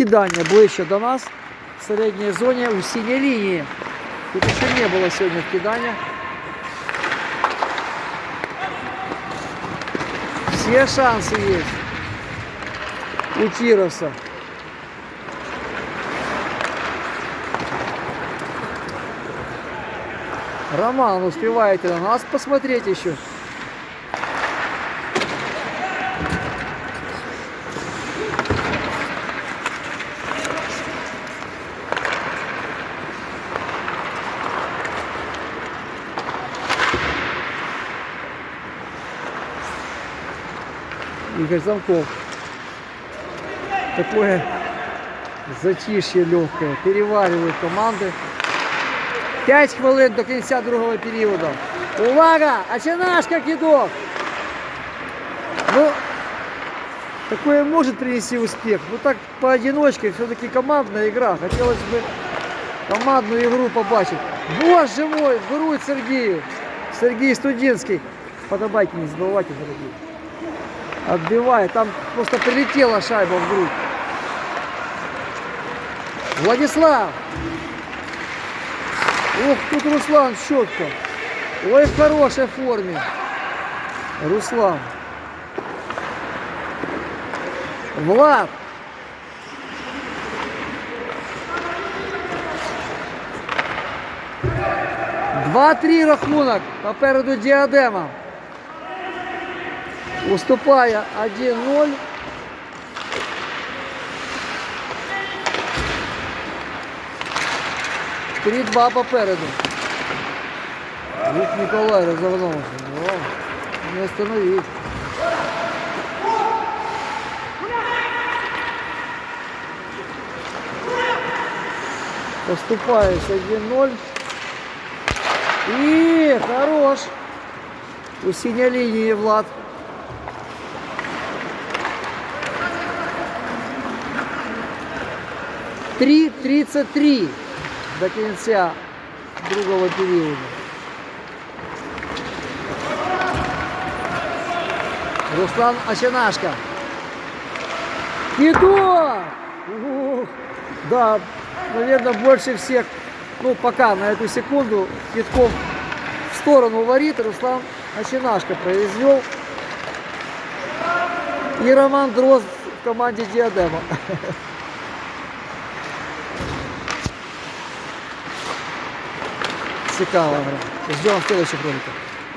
Скидання ближче до нас в середній зоні у синій лінії. Тут ще не було сьогодні вкидання. Все шанси есть у Кироса. Роман, успеваете на нас посмотреть еще? Игорь Замков. Такое затишье легкое. Переваривают команды. 5 хвилин до кінця другого періоду. Увага! Очинашка кидок! Ну, такое может принести успех. Ну так поодиночке, все-таки командная игра. Хотелось бы командную игру побачить. Боже мой, ворует Сергею. Сергей Студинский. Подобайте, не забывайте, дорогие. Отбивает. Там просто прилетела шайба в грудь. Владислав. Ох, тут Руслан четко. Ой, в хорошей форме. Руслан. Влад. Два-три рахунок. Попереду діадема. Уступає 1-0. Три-два попереду. Вик Николай разогнался. О, не остановить. Поступаешь 1-0. И хорош. У синей линии Влад. Три тридцать три до кінця другого періоду. Руслан Очинашко. Кидок! Ух, Да, наверное, больше всех, ну пока на эту секунду, китков в сторону ворит Руслан Очинашко произвел. И Роман Дрозд в команде Диадема. Цікава гра. Ждем следующих роликов.